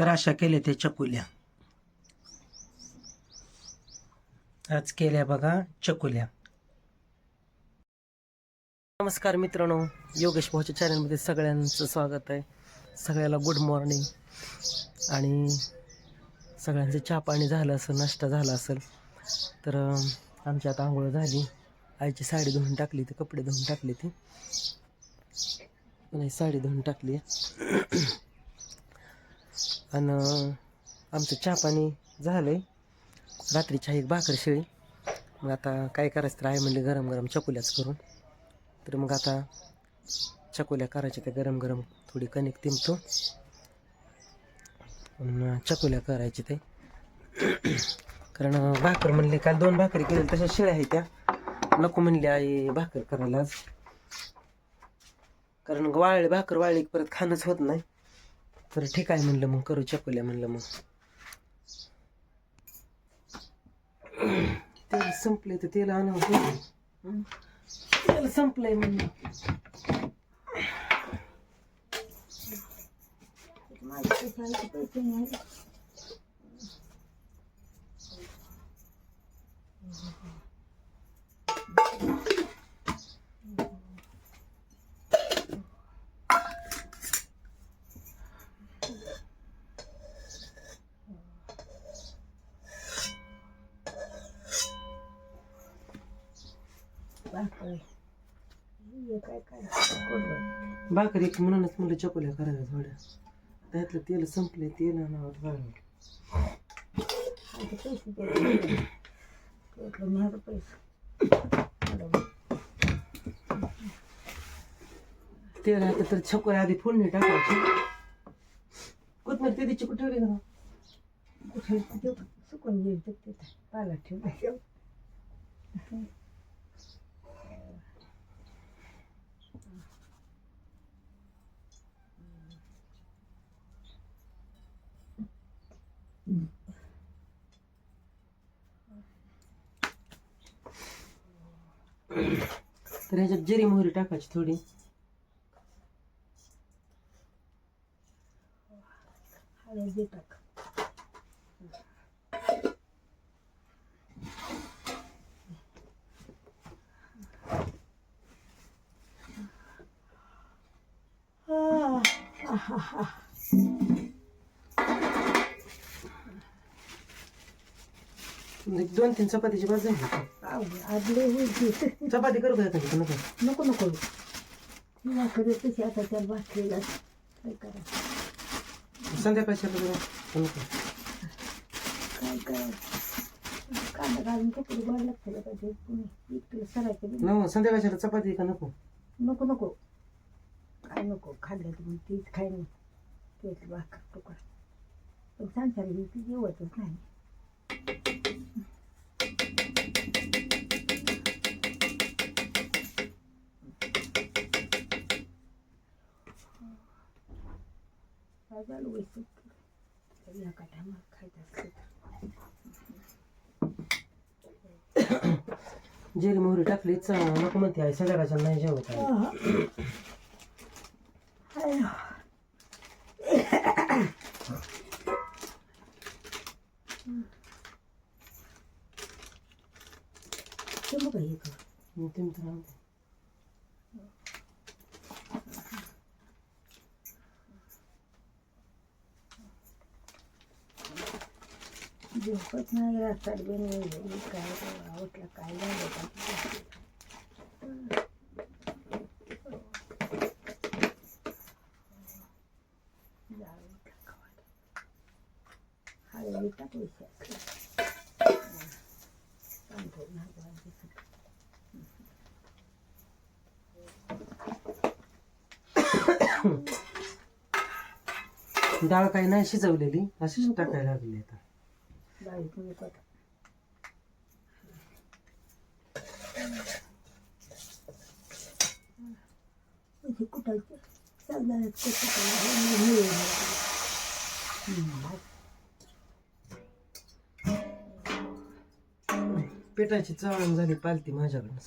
तर अशा केल्या त्या चकुल्या आज केल्या बघा चकुल्या. नमस्कार मित्रांनो योगेश भाऊच्या चॅनलमध्ये सगळ्यांचं स्वागत आहे. सगळ्याला गुड मॉर्निंग आणि सगळ्यांचं चहा पाणी झालं असेल नाश्ता झाला असेल तर आमच्या आमची आता आंघोळ झाली. आईची साडी धुवून टाकली ती कपडे धुवून टाकले ती. नाही साडी धुवून टाकली आणि आमचं चहा पाणी आहे रात्री चहा एक भाकर शिळी. मग आता काय करायचं तर आहे म्हणले गरम गरम चकोल्याच करून. तर मग आता चकोल्या करायच्या त्या गरम गरम थोडी कणिक तिंबतो. चकोल्या करायची ते कारण भाकर म्हणले काल दोन भाकरी केले तशा शिळ्या आहेत त्या. नको म्हणले आई भाकर करायला कारण वाळले भाकर वाळली परत खाणंच होत नाही. तर ठीक आहे म्हणलं मग करू चकुल्या म्हणलं मग. तेल संपले तर तेल आणावं तेल संपलंय म्हणलं. भाकरी. एक म्हणूनच म्हणलं चकोल्या करायला थोड्या. त्यातलं तेल संपले तेल आणावं वाढवं तेल आता तर चकोल्या आधी फोडणी टाकायची. कोथमीर ते तिची कुठे ठेवली का सुकून गेली तर तिथं. पाला ठेवला. तर ह्याच्यात जिरी मोहरी टाकायची थोडी. हळदी टाक एक दोन तीन चपातीची बाजू आदले होईल चपाती करू का एखादी? नको नको. नको मी कधी तशी आता काय करा संध्याकाळची आता जरा नको. काय कांदा घालून कपडे गोड लागतं का ते? पुणे इकडे सरायचं बी नको संध्याकाळची चपाती का नको? नको नको. काय नको? खाल्लं तर मग तीच खाय नाही तेच भाकर तुकडा. पण सांगता ती जेवतच नाही. काय या खायचं मोहरी टाकली च नको म्हणते आई सगळ्याच्या नाही जेवत आहे. ते मग हे कर मग ते तर राहू दे. झोपत नाही राहतात बी नाही काय आवडलं काय झालं का हळदी टाक विषय डाळ काही नाही शिजवलेली अशीच टाकायला लागली आता. पेटाची चवण झाली पालती माझ्याकडनं.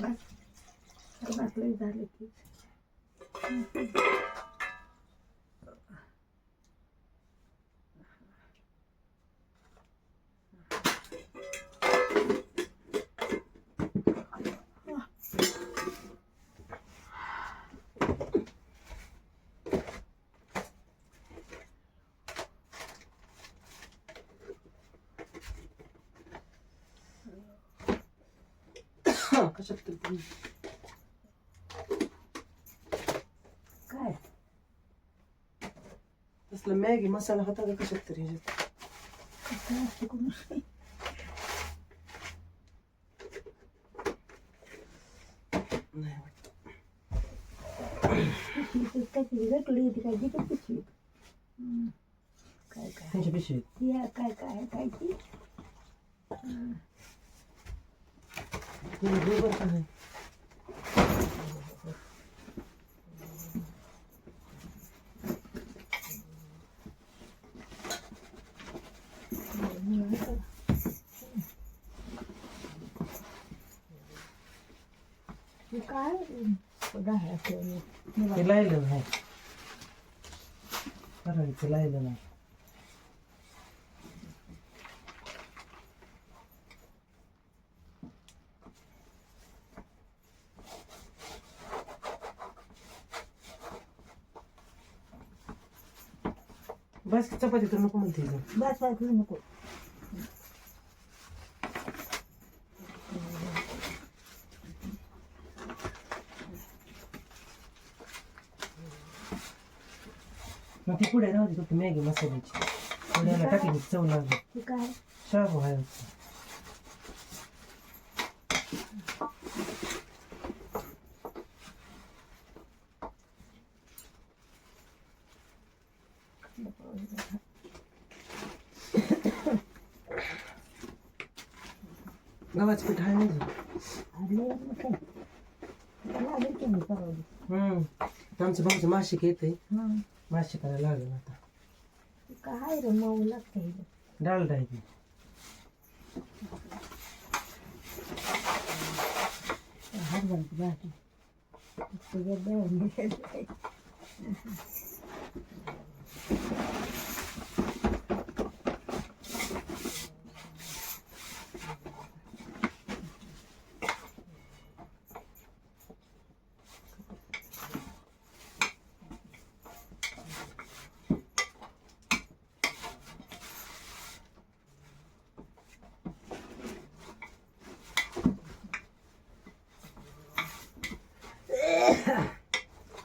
बस झालं की कशात तरी तुम्ही काय तसला मॅगी मसाला होता का कशात तरी ह्याच्यात? कसं असतं कोणी नाही वाटत. पिशवी काहीतरी गटुडी येते काय? तिथे पिशवी हम्म. काय काय त्यांच्या पिशवीत ती आहे, काय काय काय ती तुम्ही बरोबर का नाही ते काय डाळ असं ते लायलं नाही करायचं लायलं नाही बस चपाती तर नको म्हणते इथं. बस बस नको मग ती पुढे राहते फक्त मॅगी मसाल्याची पुण्याला टाकली की चव लागली ते काय शाबू आहे वाटतं. गव्हाचं पीठ आहे नाही अरे मग काय आता लागेल की मी परवडी हम्म आमचं भाऊचं मासिक येते हां मासिक करायला लागेल आता. काय रे मऊ लागतं डाळ आहे ती. भाजी तुझ्या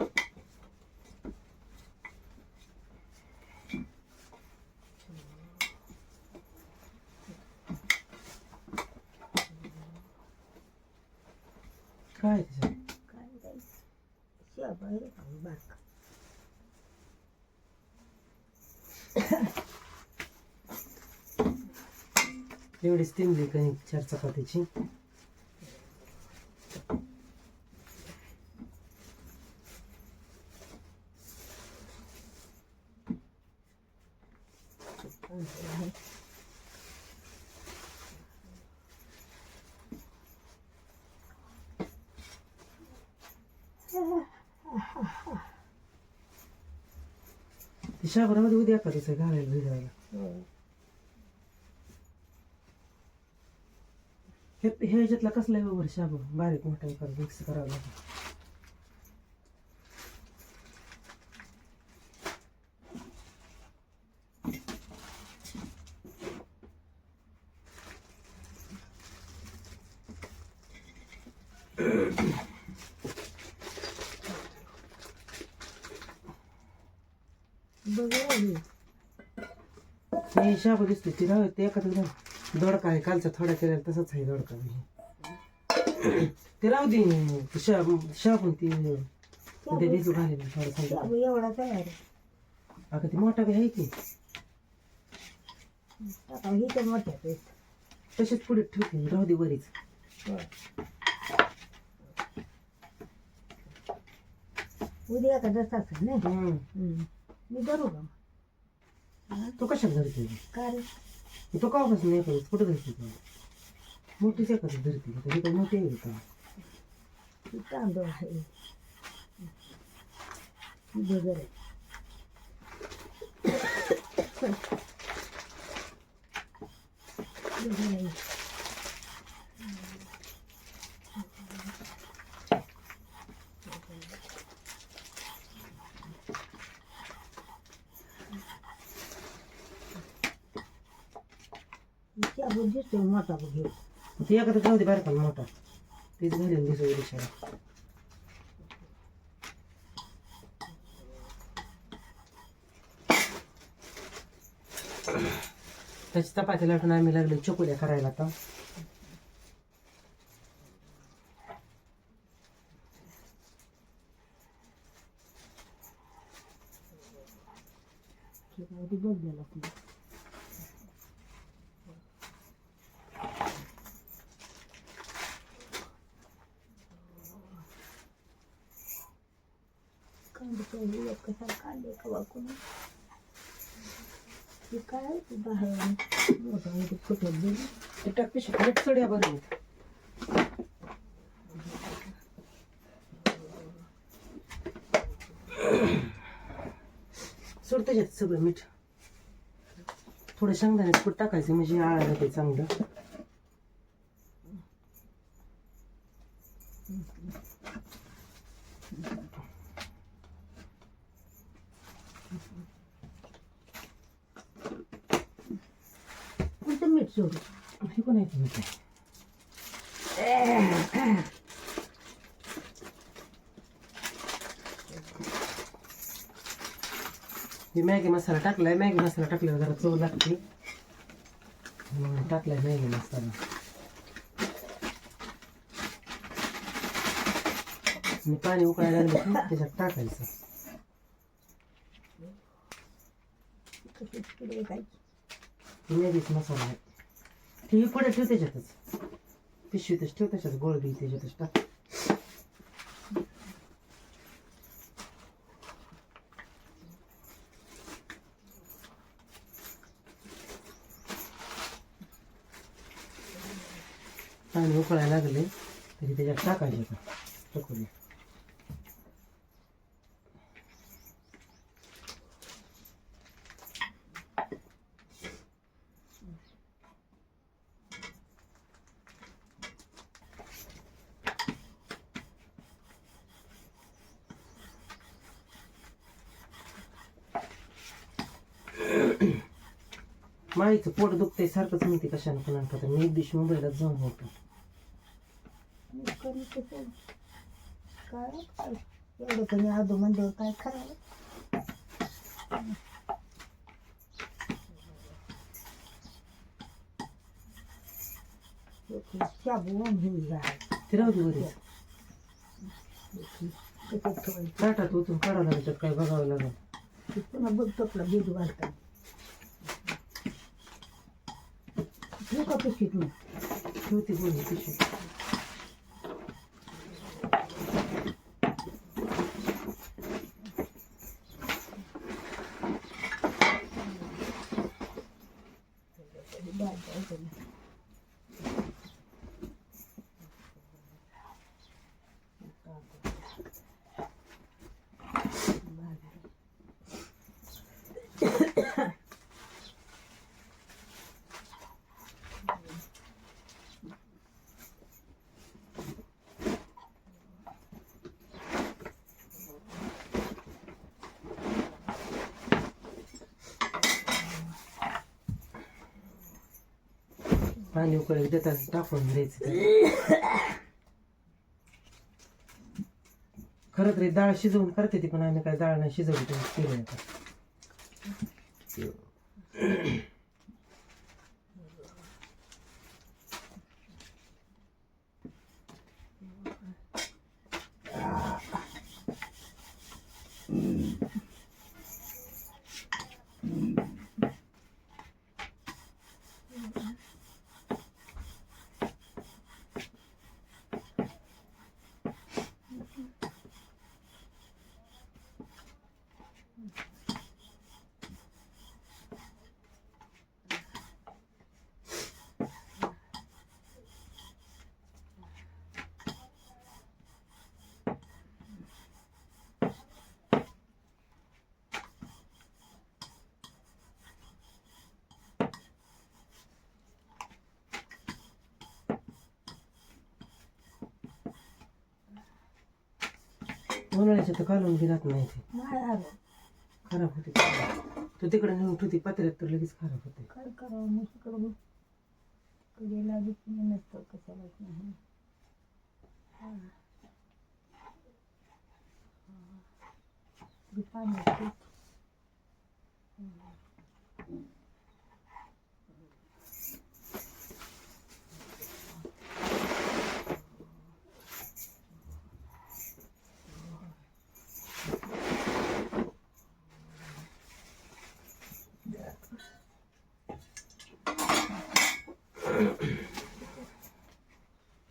देवाने काय त्याच्यात काय काय शेबाई बाक एवढीच तिंबली कणी चार चपातीची ती शाबरामध्ये उद्या का तसं घालायला भिजायला हे ह्याच्यातला कसला आहे बरोबर शाबू बारीक मोठा कर मिक्स करावं लागेल बघ हे शाबू दिसते ती राहू ते एखादं दोडका आहे कालचा थोडा केलेला तसाच आहे दोडका. ते राहू दे ते शाबू शाबू ती उद्या भिजू घालेली थोडं एवढा तयार अगं ती मोठा बी आहे की. ही तर मोठ्या पेस्ट तशीच पुढे ठेवते राहू दे वरीच. उद्या का दस तास नाही? हम्म. मी धरू का? तू कशात धरते काय रे तो का कसं नाही करत कुठं धरते तू मोठीच एखादी धरते का? ही काही मोठी आहे का ती तांदूळ आहे बगर आहे भगर आहे मोठा बघ घेऊ ते एखादं जाऊ दे बारका मोठा. तेच घालेल दिसू रिक्षाला त्याची चपाती लाटून आम्ही लागलो चकोल्या करायला आता शेतामध्ये बदलेला तुला कांदे पाहिजे एक कसा कांदे का वाकून ते काय ते बाहेर मोठा मोठे फुटत गेली पिशा चढ्या मीठ बरं सोडते त्याच्यात सगळं मीठ. थोडं शेंगदाण्यात फूट टाकायचं म्हणजे आळायला ते चांगलं कोणतं मीठ सोडू हे पण आहे ते मीठ मी मॅगी मसाला टाकलाय मॅगी मसाला टाकल्यावर जरा चव लागते. म्हणून टाकलाय मॅगी मसाला. मी पाणी उकळायला लागलं त्याच्यात टाकायचं. मॅगीच मसाला. आहे ते पुढे ठेव त्याच्यातच. पिशवीतच ठेव त्याच्यात गोळ बी त्याच्यातच टाक पाणी उकळायला लागले तरी त्याच्यात टाकायचे आता टाकून माईचं पोट दुखतंय सारखंच म्हणते कशानं पण का मी एक दिवशी मुंबईला जाऊन होतो. काय? काय एवढं कमी आधो म्हणजे काय करावं घेऊन ते ताटात लागतं काय बघावं लागेल ते पुन्हा बघतो आपला बीज घालतात ठेवू का पिशीत ठेवते बोलली पिशवी पाणी उकळी देतात टाकून द्यायचं खरं तरी डाळ शिजवून करते ती पण आम्ही काय डाळ नाही शिजवली तर केलं आता. Mm-hmm. उन्हाळ्याच्या तर बी राहत नाही ते खराब होते तू. तिकडे नेऊन ठेवते पात्र्यात तर लगेच खराब होते. काय करावं इकडं बघ. कडे लागत नाही नसतं कशालाच नाही. पाणी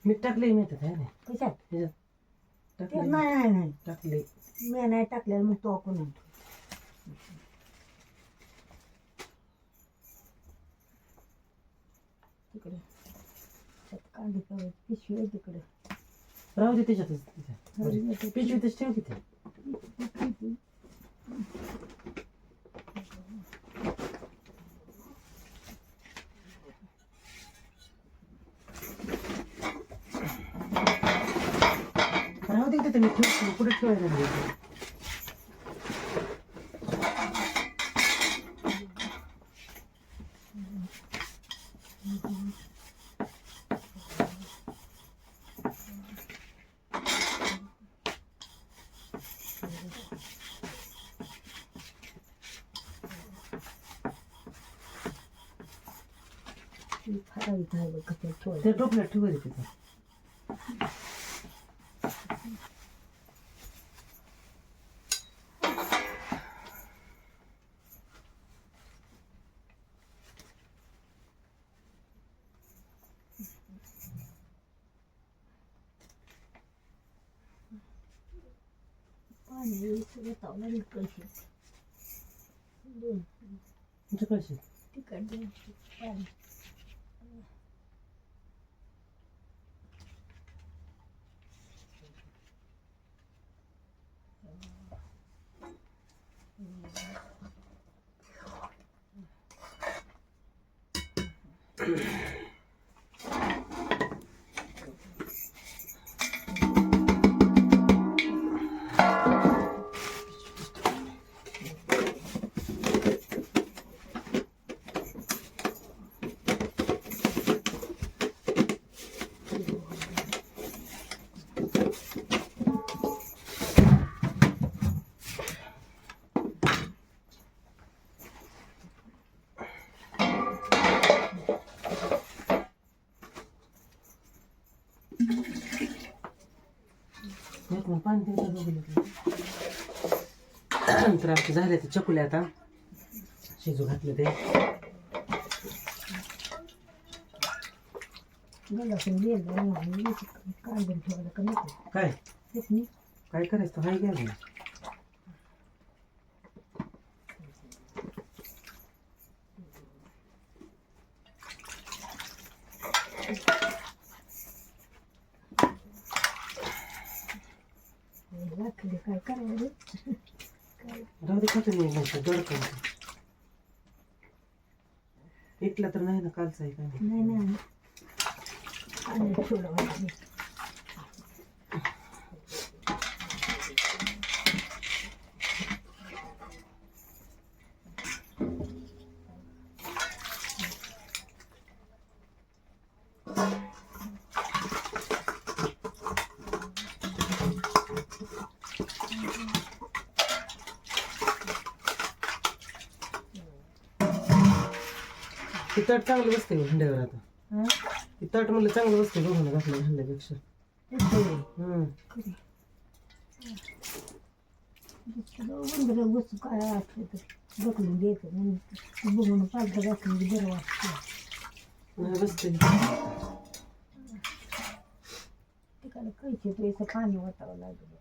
मीठ टाकले माहिती आहे ना कशात? ह्याच्यात ते टाकले नाही नाही नाही. टाकले मी नाही टाकलेलं मग तो आपण आणतो. तिकडे. त्यात कांदे करायचे पिशवी आहे तिकडे. राहू दे त्याच्यातच तिथे. पिशवीतच ठेव तिथे. राहू दे तिथे मी ठेवतो कुठे ठेवायला नाही ठराविक आहे बघ कसं ठेवायचं ते टोपल्यात ठेवायचं तिथे पाणी सगळं तावलं कळशी दोन तुमच्या कळशी तिकट दोन पाणी एक तर आमचे झाले ते चकुले आता. शिजू घातले ते. काय? काय करायचं? हाय घ्या काय करायचं? काय राहू नाही खातो मी नंतर दडकन तर नाही ना कालचा आहे. का नाही. नाही ती तट चांगलं बसते बघ हंड्यावर आता? ती तट म्हणलं चांगलं बसते बघून घातलं ते. हम्म वस्तू काय तर बघून पालथं घातलं की बरं वाटतं. नाही बसते. तिकडे कैसे पैसे पाणी वाटावं लागलं.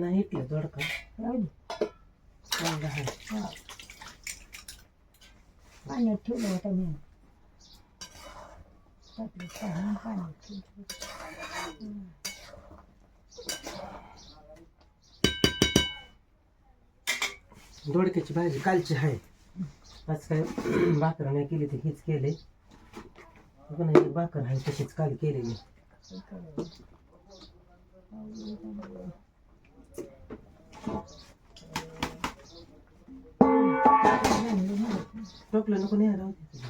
नाही इकलं दडका. चांगलं आहे. पाण्यात ठेवलं होतं मी. दोडक्याची भाजी कालची आहे. आज काय भाकर नाही केली ते हीच केले पण भाकर आहे तशीच काल केलेली. नको नाही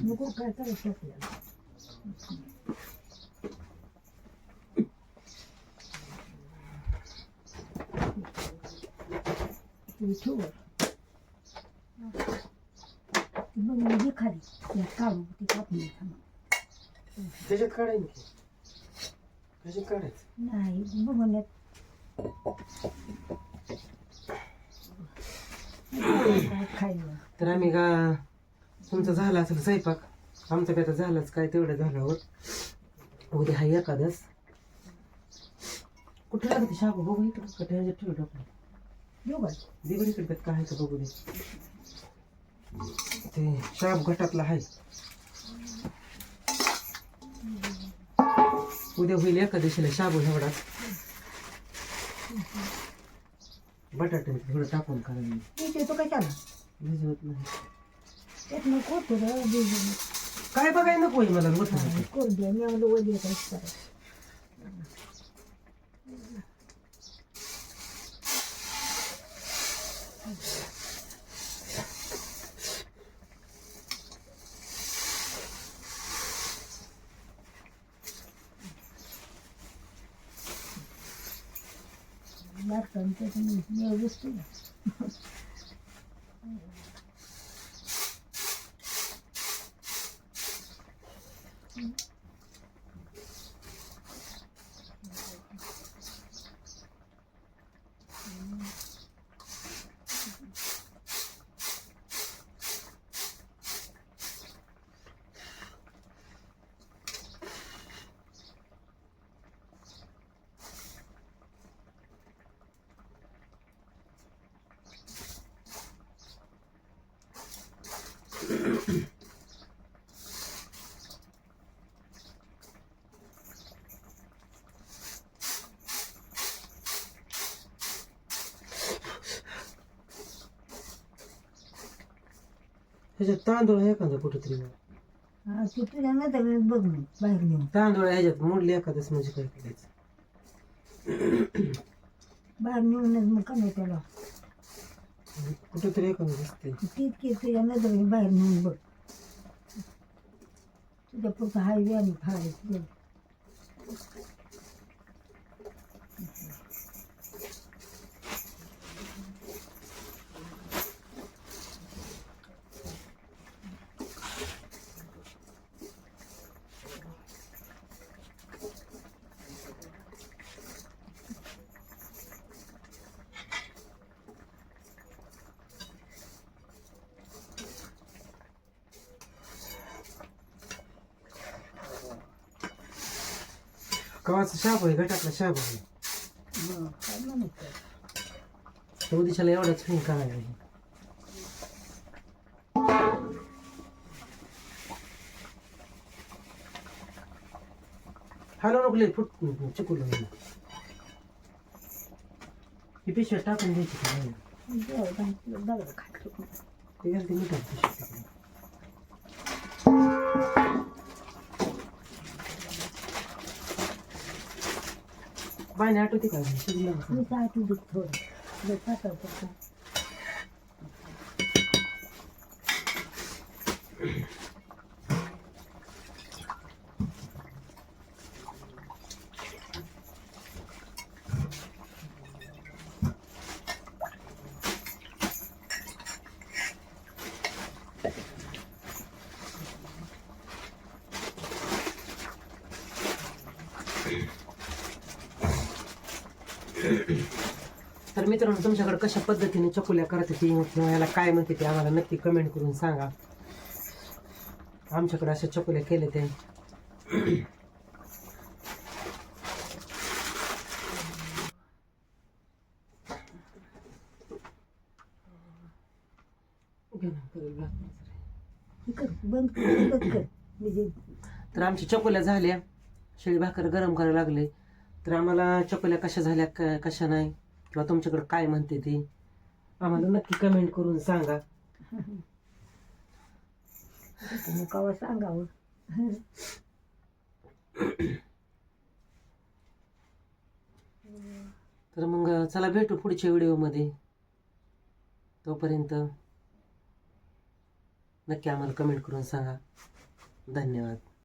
नको काय करायचं आपल्याला ठेवू मग म्हणजे खाली काढू ती कापली त्याच्यात काढायला की त्याच्यात काढायचं नाही बघण्यात येत तर आम्ही का तुमचा झाला असेल स्वयंपाक आमचं काय तर झालंच काय तेवढं झाल्यावर उद्या हा एकादस. कुठे लागते शाबू? बघू इकडं ह्याच्यात ठेव टाकून देऊ का? इकडे काय आहे का बघू दे. ते शाब घटातला आहे उद्या होईल एकादशीला शाबू एवढा बटाटे थोडं टाकून करायला इथे तो कशाला भिजवत नाही. त्यातनं कोथोडं बिजून काय बघायला नको आहे मला कोण द्या मी आम्हाला काहीच करायचं. लागतं त्याच्यामुळे मी वस्तू ह्याच्यात तांदूळ आहे एखादा कुठेतरी हा ते तुझ्या बघ मी बाहेर नेऊन. तांदूळ आहे ह्याच्यात मोडले एखादच म्हणजे काय करायचं? बाहेर नेऊनच मग कमी त्याला कुठेतरी एखादं दिसते तीच की तुझ्या नजरेने बाहेर नेऊन बघ. तुझ्या पुढचा हायवे आणि फाडायचं बघ कवाचा शाब आहे गटातला शाब आहे तो दिशाला एवढाच करायला आहे. हॅलो नको फुट चिकूल ही पिशव्या टाकून द्यायची का नाही? ते घालते मिठात पिशवी टाकून. बायने आठवते का शिजलं का? मी साठू दे थोडं लय पातळ करतो तर मित्रांनो तुमच्याकडे कशा पद्धतीने चकुल्या करत ती किंवा याला काय म्हणते ते आम्हाला नक्की कमेंट करून सांगा. आमच्याकडे अशा चकुल्या केले ते घे ना, करेल भात. कर बंद कर बंद कर. तर आमच्या चकोल्या झाल्या. शेळी भाकर गरम करायला लागले. तर आम्हाला चकोल्या कशा झाल्या क- कशा नाही? किंवा तुमच्याकडे काय म्हणते ती? आम्हाला नक्की कमेंट करून सांगा. कवा सांगावं तर मग चला भेटू पुढच्या व्हिडिओमध्ये तोपर्यंत नक्की आम्हाला कमेंट करून सांगा. धन्यवाद.